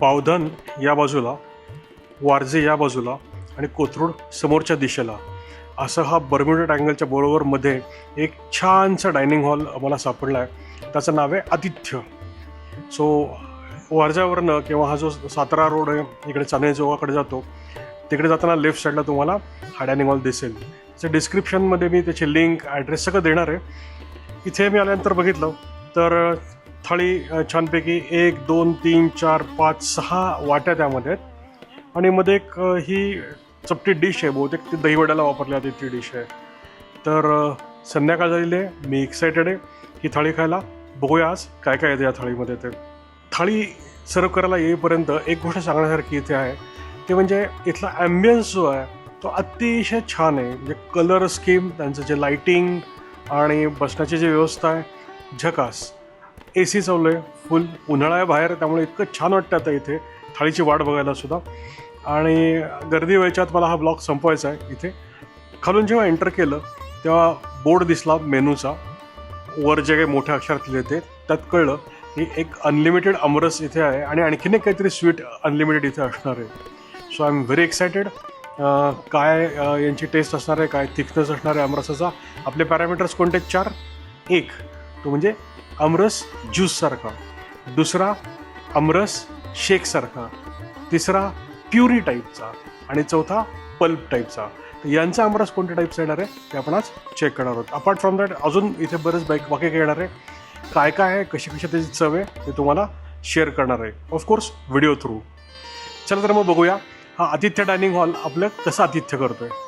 बावधन या बाजूला वारजे या बाजूला आणि कोथरूड समोरच्या दिशेला. असं हा बर्म्युडा ट्रँगलच्या बरोबरमध्ये एक छानसा डायनिंग हॉल आम्हाला सापडला आहे त्याचं नाव आहे आतिथ्य सो वारजावरनं किंवा हा जो सातारा रोड आहे इकडे चांदणी चौकाकडे जातो तिकडे जाताना लेफ्ट साईडला तुम्हाला हा डायनिंग हॉल दिसेल. त्याच्या डिस्क्रिप्शनमध्ये मी त्याची लिंक ॲड्रेस सगळं देणार आहे. इथे मी आल्यानंतर बघितलं तर थाळी छानपैकी एक दोन तीन चार पाच सहा वाट्या त्यामध्ये आहेत. आणि मध्ये एक ही चपटी डिश आहे बहुतेक ती दहीवड्याला वापरली जाते ती डिश आहे. तर संध्याकाळ झालेली आहे मी एक्सायटेड आहे. ही थाळी खायला बघूया आज काय काय येते या थाळीमध्ये ते. थाळी सर्व करायला येईपर्यंत एक गोष्ट सांगण्यासारखी इथे आहे. ते म्हणजे इथला ॲम्बियन्स जो आहे तो अतिशय छान आहे. म्हणजे कलर स्कीम त्यांचं जे लाईटिंग आणि बसण्याची जी व्यवस्था आहे झकास. ए सी चालू आहे. फुल उन्हाळा आहे बाहेर त्यामुळे इतकं छान वाटतं आता इथे. थाळीची वाट बघायला सुद्धा. आणि गर्दी वेळच्यात मला हा ब्लॉग संपवायचा आहे इथे. खालून जेव्हा एंटर केलं तेव्हा बोर्ड दिसला मेनूचा. वर जे काही मोठ्या अक्षरात लिहिले ते त्यात कळलं की एक अनलिमिटेड अमरस इथे आहे आणि आणखीन एक काहीतरी स्वीट अनलिमिटेड इथे असणार आहे. So I am very excited काय यांची टेस्ट असणार आहे काय थिकनेस असणार आहे अमरसाचा आपले पॅरामीटर्स कोणते? चार. एक. तो म्हणजे अमरस ज्यूससारखा दुसरा अमरस शेकसारखा तिसरा प्युरी टाईपचा. आणि चौथा पल्प टाईपचा. तर यांचा अमरस कोणत्या टाईपचा येणार आहे? ते आपण आज चेक करणार आहोत. अपार्ट फ्रॉम दॅट अजून इथे बरेच बाईक बाकी काय येणार आहे? काय काय आहे? कशी कशी त्याची चव आहे? ते तुम्हाला शेअर करणार आहे. ऑफकोर्स व्हिडिओ थ्रू चला तर मग बघूया. हा आतिथ्य डायनिंग हॉल आपलं कसं आतिथ्य करतो आहे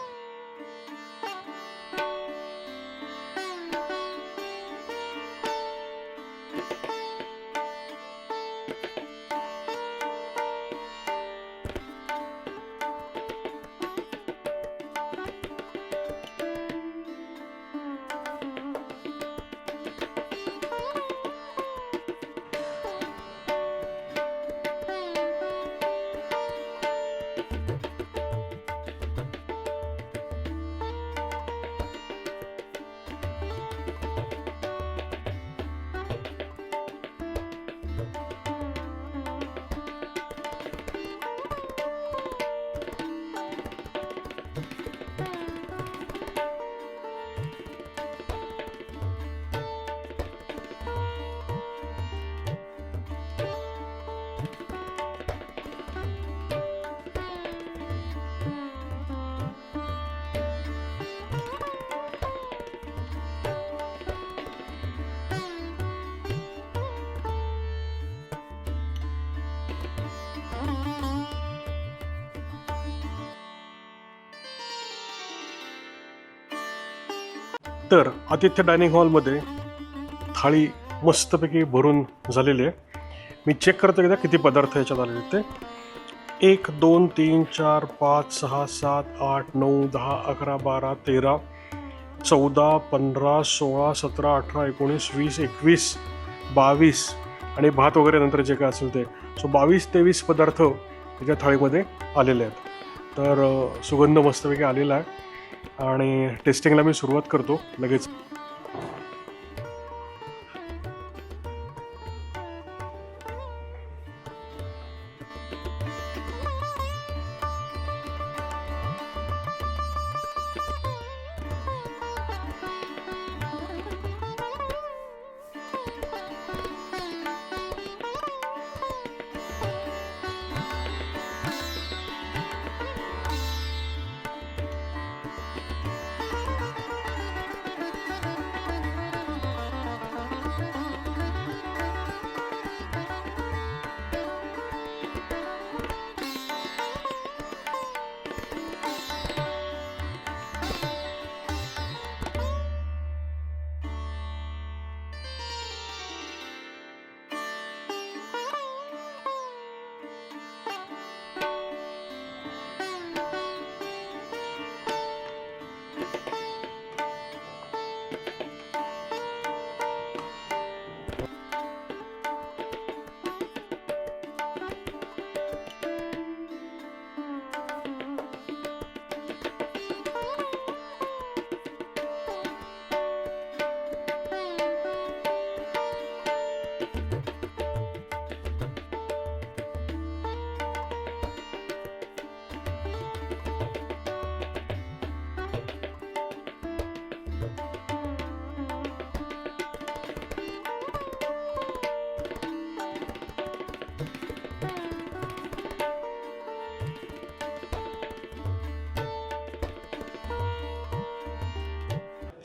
तर आतिथ्य डायनिंग हॉलमध्ये थाळी मस्तपैकी भरून झालेली आहे. मी चेक करतो एकदा किती पदार्थ याच्यात आलेले ते. एक दोन तीन चार पाच सहा सात आठ नऊ दहा अकरा बारा तेरा चौदा पंधरा सोळा सतरा अठरा एकोणीस वीस एकवीस बावीस आणि भात वगैरे नंतर जे काय असेल ते. सो बावीस तेवीस पदार्थ त्याच्या थाळीमध्ये आलेले आहेत. तर सुगंध मस्तपैकी आलेला आहे. आणि टेस्टिंगला मी सुरुवात करतो लगेच.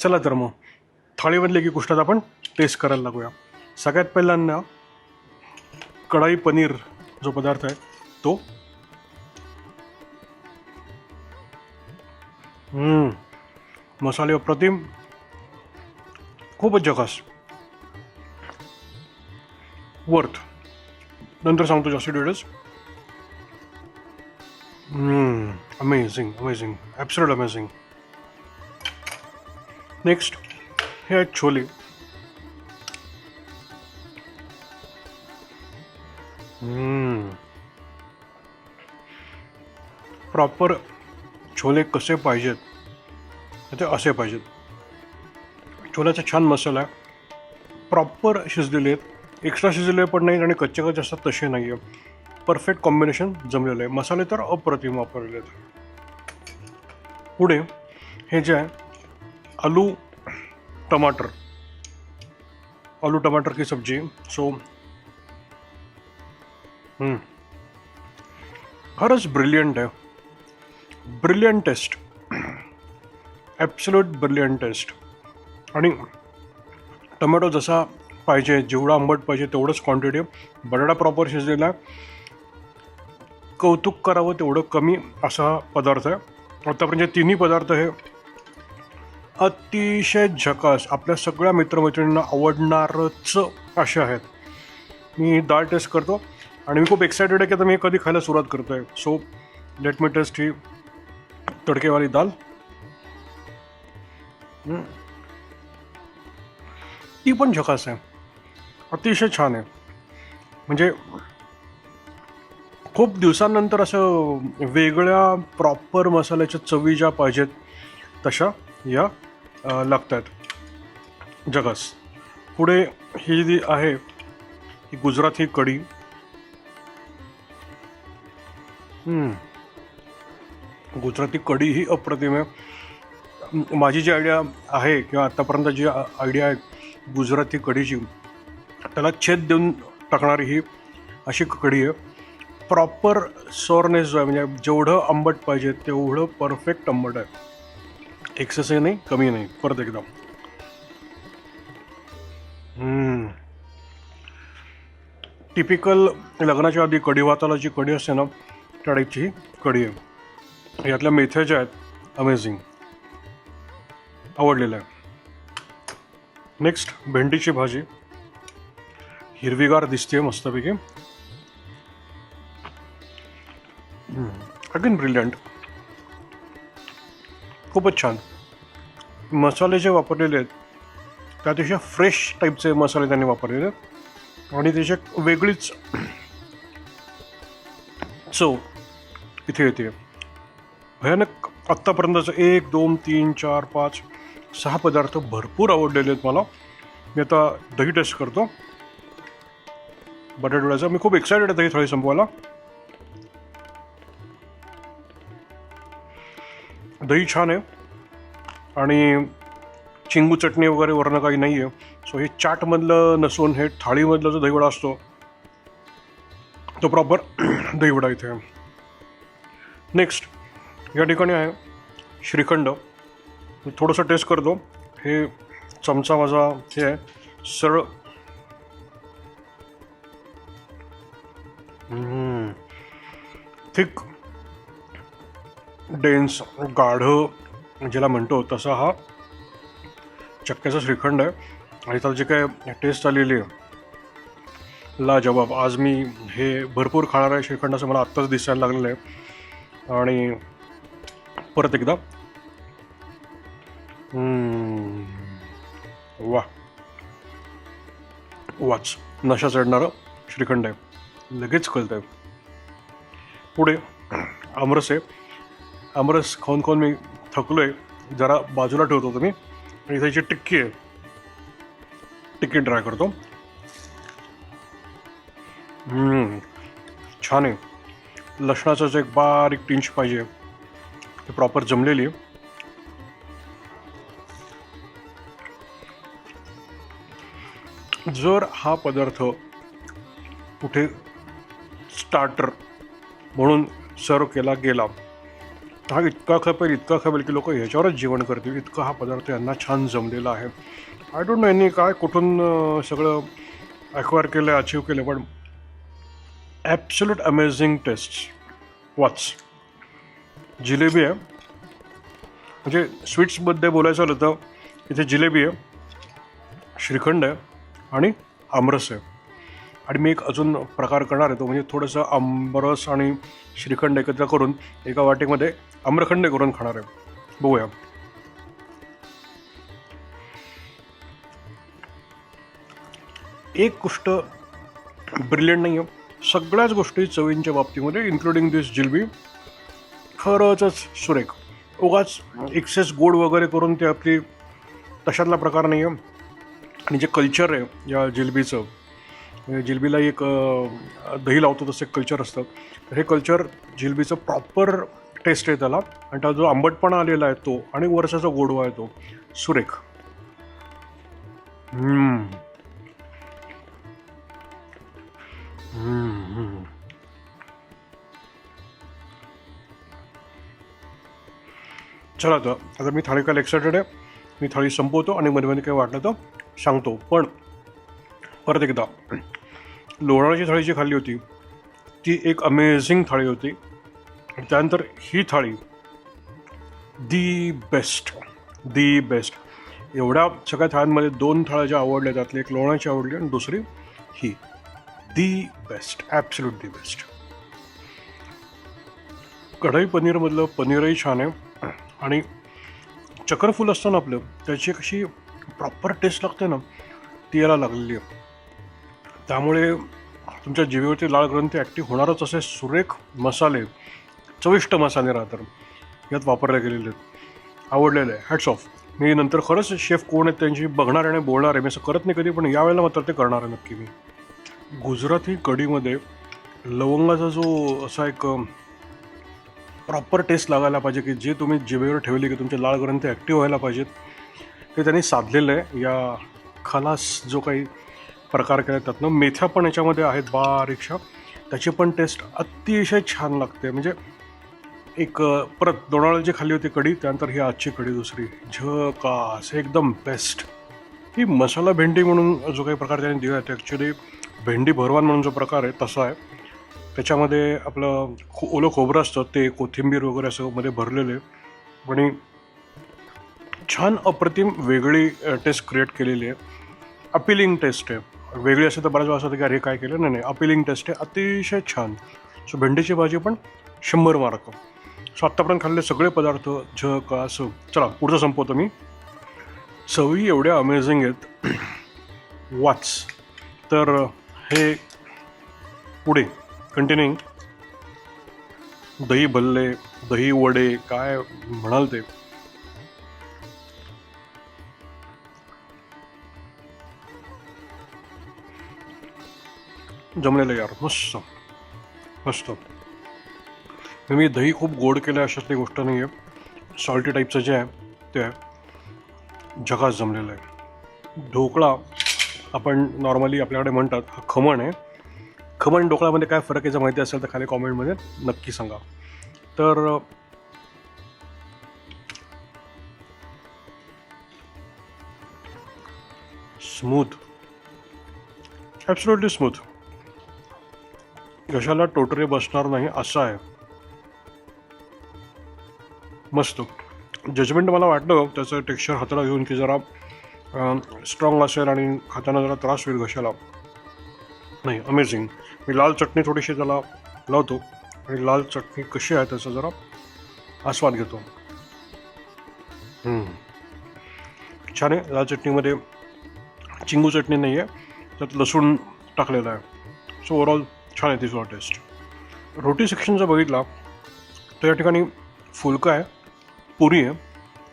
चला तर मग. थाळीमधले की गोष्टात आपण टेस्ट करायला लागूया. सगळ्यात पहिल्यांदा कढाई पनीर जो पदार्थ आहे तो. मसाले अप्रतिम. खूपच जकास. वर्थ नंतर सांगतो जास्त details amazing amazing absolute amazing next हे आहेत छोले प्रॉपर छोले कसे पाहिजेत? ते असे पाहिजेत. छोल्याचा छान मसाला आहे. प्रॉपर शिजलेले आहेत. एक्स्ट्रा शिजलेले पण नाहीत आणि कच्चे कच्चे असतात तसे नाही आहे परफेक्ट कॉम्बिनेशन जमलेलं आहे. मसाले तर अप्रतिम वापरलेले आहेत पुढे हे जे आहे आलू टमाटर. आलू टमाटर की सब्जी. सो खरंच ब्रिलियंट आहे brilliant taste absolute brilliant taste आणि टमॅटो जसा पाहिजे जेवढा आंबट पाहिजे तेवढंच क्वांटिटी बटाटा प्रॉपर शिजलेला आहे. कौतुक करावं तेवढं कमी असा पदार्थ आहे. आतापर्यंत तिन्ही पदार्थ हे अतिशय झकास आपल्या सगळ्या मित्रमैत्रिणींना आवडणारच असे आहेत. मी डाळ टेस्ट करतो आणि मी खूप एक्सायटेड आहे की आता मी कधी खायला सुरुवात करतो आहे सो लेट मी टेस्ट ही तडकेवाली दाल. ती पण झकास आहे. अतिशय छान आहे. म्हणजे खूप दिवसांनंतर असं वेगळ्या प्रॉपर मसाल्याच्या चवी ज्या पाहिजेत तशा या लागत आहेत जगास. पुढे ही जी आहे ही गुजराती कढी गुजराती कढी ही अप्रतिम आहे. माझी जी आयडिया आहे किंवा आत्तापर्यंत जी आयडिया आहे गुजराती कढीची त्याला छेद देऊन टाकणारी ही अशी कढी आहे. प्रॉपर सोरनेस जो आहे म्हणजे जेवढं आंबट पाहिजे तेवढं परफेक्ट आंबट आहे. एक्सेसही नाही कमी नाही परत एकदम टिपिकल लग्नाच्या आधी कढी भाताला जी कढी असते ना त्या टाईपची ही कढी आहे यातल्या मेथ्या ज्या आहेत अमेझिंग आवडलेलं आहे नेक्स्ट भेंडीची भाजी हिरवीगार दिसते मस्तपैकी अगेन ब्रिलियंट खूपच छान. मसाले जे वापरलेले आहेत ते अतिशय फ्रेश टाईपचे मसाले त्यांनी वापरलेले आहेत. आणि त्याची एक वेगळीच चव इथे येते. भयानक आत्तापर्यंतचं एक दोन तीन चार पाच सहा पदार्थ भरपूर आवडलेले आहेत मला. मी आता दही टेस्ट करतो. बटाटवड्याचा मी खूप एक्सायटेड आहे दही थोडी संपवायला. दही छान आहे. आणि चिंगू चटणी वगैरे वरनं काही नाही आहे सो हे चाटमधलं नसून हे थाळीमधलं जो दहीवडा असतो तो प्रॉपर दहीवडा इथे आहे. नेक्स्ट या ठिकाणी आहे श्रीखंड. मी थोडंसं टेस्ट करतो. हे चमचा माझा हे आहे. सरळ. थिक डेन्स गाढं ज्याला म्हणतो तसा हा चक्क्याचा श्रीखंड आहे. आणि त्याला जे काय टेस्ट आलेली आहे लाजवाब आज मी हे भरपूर खाणार आहे श्रीखंड असं मला आत्ताच दिसायला लागलेलं आहे. आणि परत एकदा. वा वाच. नशा चढणारं श्रीखंड आहे. लगेच कळतं आहे पुढे आमरस आहे आमरस खाऊन खाऊन मी थकलो आहे जरा बाजूला ठेवतो तुम्ही. आणि त्याची टिक्की आहे टिक्की ट्राय करतो. छान आहे. लसणाचं जे एक बारीक टिंच पाहिजे ते प्रॉपर जमलेली आहे. जर हा पदार्थ कुठे स्टार्टर म्हणून सर्व केला गेला हा इतका खपेल इतका खपेल की लोक ह्याच्यावरच जेवण करतील. इतका हा पदार्थ यांना छान जमलेला आहे. आय डोंट नो यांनी काय कुठून सगळं ॲक्वायर केलं आहे अचीव केलं पण ॲब्सोल्यूट अमेझिंग टेस्ट वाच जिलेबी आहे. म्हणजे स्वीट्सबद्दल बोलायचं झालं तर इथे जिलेबी आहे श्रीखंड आहे आणि आमरस आहे. आणि मी एक अजून प्रकार करणार आहे तो म्हणजे थोडंसं आंबरस आणि श्रीखंड एकत्र करून एका वाटीमध्ये आम्रखंड करून खाणार आहे. बघूया. एक गोष्ट ब्रिलियंट नाही आहे सगळ्याच गोष्टी चवींच्या बाबतीमध्ये इन्क्लुडिंग दिस जिलबी खरंच सुरेख. उगाच एक्सेस गोड वगैरे करून ते आपली तशातला प्रकार नाही आहे आणि जे कल्चर आहे या जिलबीचं म्हणजे जिलबीला एक दही लावतो तसं एक कल्चर असतं. तर हे कल्चर जिलबीचं प्रॉपर टेस्ट आहे त्याला. आणि त्याला जो आंबटपणा आलेला आहे तो आणि वर्षाचा गोडवा आहे तो. सुरेख. हम्म. हम्म, चला तर आता मी थाळी काल एक्सायटेड आहे. मी थाळी संपवतो आणि मध्ये मध्ये काही वाटलं तर सांगतो. पण परत एकदा लोणाची थाळी जी खाल्ली होती ती एक अमेझिंग थाळी होती. त्यानंतर ही थाळी दी बेस्ट दी बेस्ट एवढ्या सगळ्या थाळ्यांमध्ये दोन थाळ्या ज्या आवडल्या त्यातली एक लोणाची आवडली आणि दुसरी ही. The best absolute the best kadai पनीरमधलं पनीरही छान आहे. आणि चक्रफूल असतं ना आपलं त्याची कशी प्रॉपर टेस्ट लागते ना ती याला लागलेली आहे. त्यामुळे तुमच्या जीवेवरती लाळ ग्रंथी ॲक्टिव्ह होणारच असे सुरेख मसाले चविष्ट मसाले राहतात यात वापरले गेलेले आहेत. आवडलेले आहे हॅट्स ऑफ मी नंतर खरंच शेफ कोण आहेत त्यांची बघणार आहे आणि बोलणार आहे. मी असं करत नाही कधी पण यावेळेला मात्र ते करणार आहे नक्की मी. गुजराती कढीमध्ये लवंगाचा जो असा एक प्रॉपर टेस्ट लागायला पाहिजे की जे तुम्ही जिबेवर ठेवले की तुमचे लाळ ग्रंथ ॲक्टिव्ह व्हायला पाहिजेत ते त्यांनी साधलेलं आहे. या खलास जो काही प्रकार केला त्यातनं मेथ्या पण याच्यामध्ये आहेत बारीकशा. त्याची पण टेस्ट अतिशय छान लागते. म्हणजे एक परत दोनाळा जी खाल्ली होती कढी त्यानंतर ही आजची कढी दुसरी. झकास एकदम बेस्ट ही मसाला भेंडी म्हणून जो काही प्रकार त्यांनी दिला आहे ॲक्च्युली भेंडी भरवान म्हणून जो प्रकार आहे तसा आहे. त्याच्यामध्ये आपलं खो ओलं खोबरं असतं ते कोथिंबीर वगैरे असं मध्ये भरलेले. आणि छान अप्रतिम वेगळी टेस्ट क्रिएट केलेली आहे. अपिलिंग टेस्ट आहे. वेगळी असेल तर बऱ्याच वेळा असं होतं की अरे काय केलं? नाही नाही. अपिलिंग टेस्ट आहे अतिशय छान. सो भेंडीची भाजी पण शंभर मार्क. सो आत्तापर्यंत खाल्ले सगळे पदार्थ झ का असं. चला पुढचं संपवतो मी. चवी एवढ्या अमेझिंग आहेत. वाच. तर हे पुढे. कंटिन्युईंग दही भल्ले दही वडे काय म्हणाल ते? जमलेलं यार. मस्त. मस्त. मी दही खूप गोड केलं आहे अशातली गोष्ट नाही आहे सॉल्टी टाईपचं जे आहे ते आहे. जमलेलं आहे. ढोकळा आपण नॉर्मली आपल्याकडे म्हणतात हा खमण आहे. खमण ढोकळामध्ये काय फरक याचं माहिती असेल तर खाली कॉमेंटमध्ये नक्की सांगा. तर स्मूथ ॲब्सोल्युटली स्मूथ घशाला टोटरे बसणार नाही असं आहे. मस्त. जजमेंट मला वाटलं त्याचं टेक्स्चर हाताला घेऊन की जरा स्ट्रॉंग असेल आणि खाताना जरा त्रास होईल घशाला नाही अमेझिंग मी लाल चटणी थोडीशी त्याला लावतो. आणि लाल चटणी कशी आहे त्याचा जरा आस्वाद घेतो. छान आहे. लाल चटणीमध्ये चिंगू चटणी नाही आहे त्यात लसूण टाकलेलं आहे. सो ओव्हरऑल छान आहे तिचा टेस्ट रोटी सेक्शन जर बघितला तर या ठिकाणी फुलका आहे पुरी आहे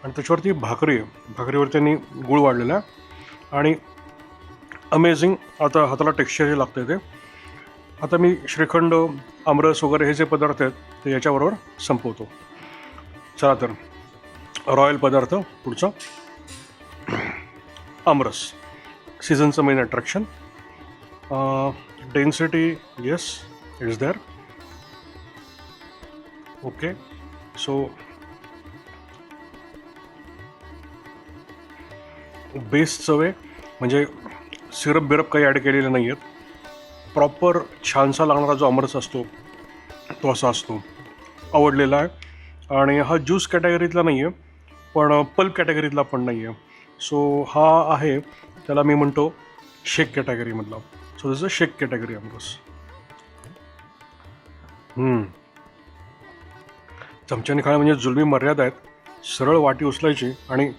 आणि त्याच्यावरती भाकरी आहे. भाकरीवर त्यांनी गुळ वाढलेला आहे. आणि अमेझिंग आता हाताला टेक्स्चर जे लागतं ते. आता मी श्रीखंड आमरस वगैरे हे जे पदार्थ आहेत ते याच्याबरोबर संपवतो. चला तर रॉयल पदार्थ पुढचा. आमरस. सीझनचं main attraction density yes is there. Okay so best चव आहे म्हणजे सिरप बिरप काही ॲड केलेले नाही आहेत प्रॉपर छानसा लागणारा जो अमरस असतो तो असा असतो. आवडलेला आहे. आणि हा ज्यूस कॅटेगरीतला नाही आहे पण पल्प कॅटेगरीतला पण नाही आहे सो हा आहे त्याला मी म्हणतो शेक कॅटेगरीमधला so this a shake category आमरस हम्म. चमच्याने खाणं म्हणजे जुलमी मर्यादा आहेत. सरळ वाटी उचलायची आणि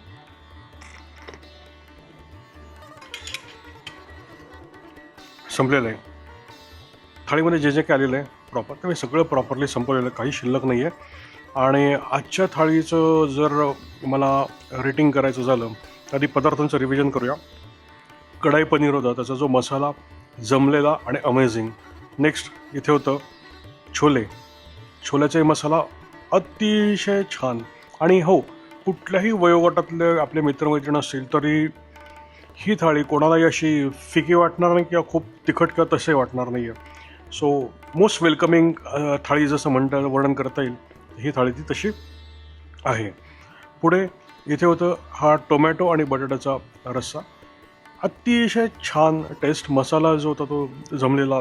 संपलेलं आहे. थाळीमध्ये जे जे काय आलेलं आहे प्रॉपर ते मी सगळं प्रॉपरली संपवलेलं आहे. काही शिल्लक नाही आहे आणि आजच्या थाळीचं जर मला रेटिंग करायचं झालं तर आधी पदार्थांचं रिव्हिजन करूया. कढाई पनीर होता त्याचा जो मसाला जमलेला आणि अमेझिंग नेक्स्ट इथे होतं छोले. छोल्याचाही मसाला अतिशय छान. आणि हो कुठल्याही वयोगटातले आपले मित्रमैत्रीण असतील तरी ही थाळी कोणालाही अशी फिकी वाटणार नाही किंवा खूप तिखट किंवा तसे वाटणार नाही आहे सो मोस्ट वेलकमिंग थाळी जसं म्हणता वर्णन करता येईल ही थाळी ती तशी आहे. पुढे इथे होतं हा टोमॅटो आणि बटाट्याचा रस्सा. अतिशय छान टेस्ट मसाला जो होता तो जमलेला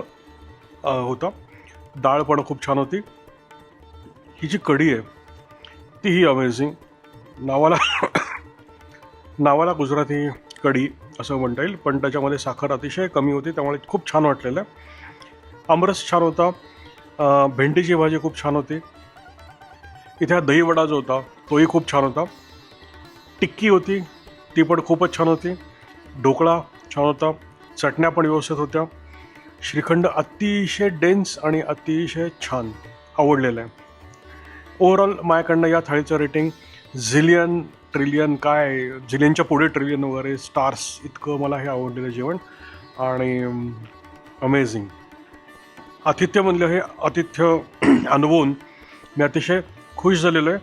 होता. डाळ पण खूप छान होती. ही जी कढी आहे तीही अमेझिंग नावाला नावाला गुजराती कढी असं म्हणता येईल पण त्याच्यामध्ये साखर अतिशय कमी होती त्यामुळे खूप छान वाटलेलं आहे. आमरस छान होता. भेंडीची भाजी खूप छान होती. इथे हा दहीवडा जो होता तोही खूप छान होता. टिक्की होती ती पण खूपच छान होती. ढोकळा छान होता. चटण्या पण व्यवस्थित होत्या. श्रीखंड अतिशय डेन्स आणि अतिशय छान आवडलेलं आहे. ओव्हरऑल माझ्याकडनं या थाळीचं रेटिंग झिलियन ट्रिलियन काय झिलियनच्या पुढे ट्रिलियन वगैरे स्टार्स इतकं मला हे आवडलेलं जेवण. आणि अमेझिंग आतिथ्य म्हणलं हे आतिथ्य अनुभवून मी अतिशय खुश झालेलो आहे.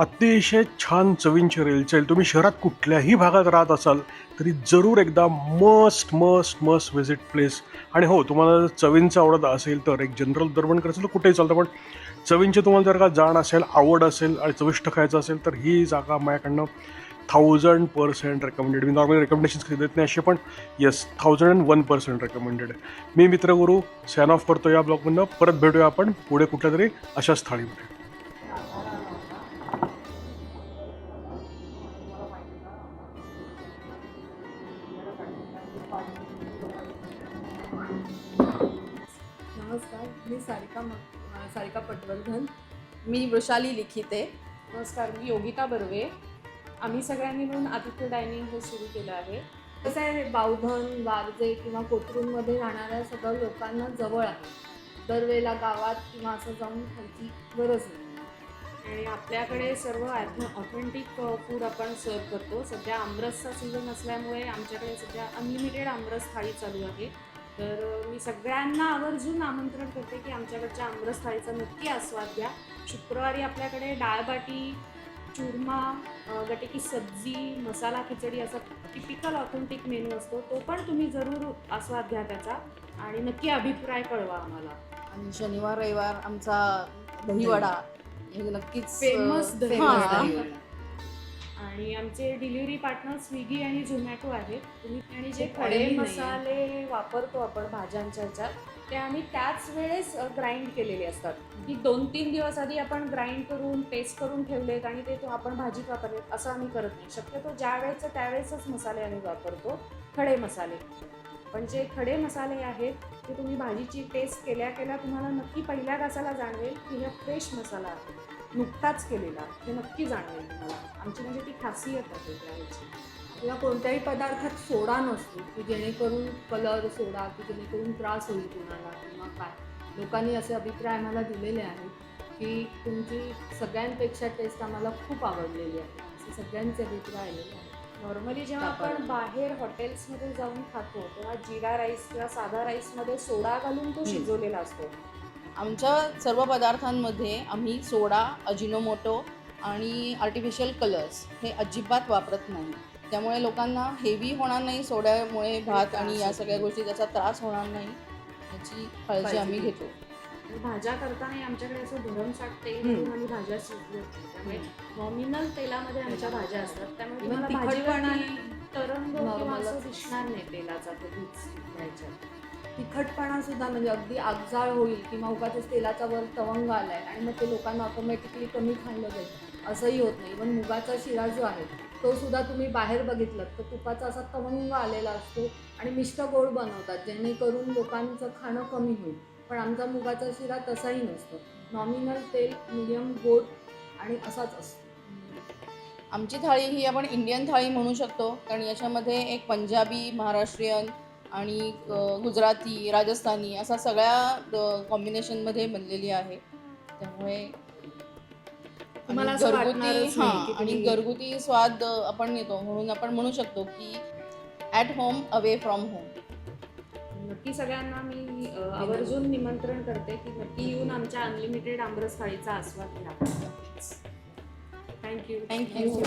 अतिशय छान चवींची रेलचेल तुम्ही शहरात कुठल्याही भागात राहत असाल तरी जरूर एकदा must must must visit place आणि हो तुम्हाला जर चवींचं आवडत असेल तर एक जनरल दर्पण करायचं तर कुठेही चालतं पण चवींची तुम्हाला जर का जाण असेल आवड असेल आणि चविष्ट खायचं असेल तर ही जागा माझ्याकडनं थाउजंड पर्सेंट रेकमेंडेड मी नॉर्मली रेकमेंडेशन्स कधी देत नाही असे पण yes thousand and one percent recommended आहे मी मित्रगुरू सॅन ऑफ करतो या ब्लॉगमधनं. परत भेटूया आपण पुढे कुठल्या तरी अशाच थाळीमध्ये मी वृषाली लिखिते. नमस्कार मी योगिता बर्वे. आम्ही सगळ्यांनी मिळून आदित्य डायनिंग हे सुरू केलं आहे. कसं आहे बावधन वारजे किंवा कोथरूनमध्ये राहणाऱ्या सगळ्या लोकांना जवळ आहे. दरवेळेला गावात किंवा असं जाऊन खायची गरज नाही. आणि आपल्याकडे सर्व ऑथेंटिक फूड आपण सर्व करतो. सध्या आमरसचा सीझन असल्यामुळे आमच्याकडे सध्या अनलिमिटेड आमरस थाळी चालू आहे. तर मी सगळ्यांना आवर्जून आमंत्रण करते की आमच्याकडच्या आमरस थाळीचा नक्की आस्वाद घ्या. शुक्रवारी आपल्याकडे डाळबाटी चुरमा गटेकी सब्जी मसाला खिचडी असा टिपिकल ऑथेंटिक मेनू असतो. तो पण तुम्ही जरूर आस्वाद घ्या त्याचा आणि नक्की अभिप्राय कळवा आम्हाला. आणि शनिवार रविवार आमचा दहीवडा. हे नक्कीच अ, दहीवडा. आणि आमचे डिलिव्हरी पार्टनर स्विगी आणि झोमॅटो आहेत. तुम्ही आणि जे खडे. मसाले वापरतो आपण भाज्यांच्या ह्याच्यात ते आम्ही त्याच वेळेस ग्राइंड केलेले असतात. की दोन तीन दिवस आधी आपण ग्राइंड करून पेस्ट करून ठेवलेत आणि ते तो आपण भाजीत वापरलेत असं आम्ही करत नाही. शक्यतो ज्या वेळेचं त्यावेळेसच मसाले आम्ही वापरतो खडे मसाले. पण जे खडे मसाले आहेत ते तुम्ही भाजीची टेस्ट केल्या केल्या तुम्हाला नक्की पहिल्या घासाला जाणवेल की हा फ्रेश मसाला आहे. नुकताच केलेला हे नक्की जाणवेल तुम्हाला. आमची म्हणजे ती खासियत आहे त्याची किंवा कोणत्याही पदार्थात सोडा नसतो की जेणेकरून कलर सोडा की जेणेकरून त्रास होईल कुणाला किंवा काय. लोकांनी असे अभिप्राय आम्हाला दिलेले आहेत की तुमची सगळ्यांपेक्षा टेस्ट आम्हाला खूप आवडलेली आहे. असे सगळ्यांचे अभिप्राय आलेले आहेत. नॉर्मली जेव्हा आपण बाहेर हॉटेल्समध्ये जाऊन खातो तेव्हा जिरा राईस किंवा साधा राईसमध्ये सोडा घालून तो शिजवलेला असतो. आमच्या सर्व पदार्थांमध्ये आम्ही सोडा अजिनोमोटो आणि आर्टिफिशियल कलर्स हे अजिबात वापरत नाही. त्यामुळे लोकांना हेवी होणार नाही सोड्यामुळे भात आणि या सगळ्या गोष्टी त्याचा त्रास होणार नाही याची काळजी आम्ही घेतो. भाज्या करताना आमच्याकडे असं भरमसाठ तेल घालून आम्ही भाज्या शिजवत नाही. त्यामुळे नॉमिनल तेलामध्ये आमच्या भाज्या असतात. त्यामुळे तुम्हाला तिखटपणा तरंग किंवा असं. दिसणार नाही तेलाचा कधीच ह्याच्यात तिखटपणा सुद्धा म्हणजे अगदी आगजाळ होईल किंवा उगाच तेलाचा वर तवंग आलाय आणि मग ते लोकांना ऑटोमॅटिकली कमी खाल्लं जाईल. असंही होत नाही. पण मुगाचा शिरा जो आहे तो सुद्धा तुम्ही बाहेर बघितलं तर तुपाचा असा तवंग आलेला असतो आणि मिष्ट गोड बनवतात जेणेकरून लोकांचं खाणं कमी होईल. पण आमचा मुगाचा शिरा तसाही नसतो. नॉमिनल तेल मिडियम गोड आणि असाच असतो. आमची थाळी ही आपण इंडियन थाळी म्हणू शकतो. कारण याच्यामध्ये एक पंजाबी महाराष्ट्रीयन आणि गुजराती राजस्थानी असा सगळ्या कॉम्बिनेशनमध्ये बनलेली आहे. त्यामुळे घरगुती हां आणि घरगुती स्वाद आपण येतो म्हणून आपण म्हणू शकतो की at home away from home नक्की सगळ्यांना मी आवर्जून निमंत्रण करते की नक्की येऊन आमच्या अनलिमिटेड आमरस थाळीचा आस्वाद घ्या. Thank you thank you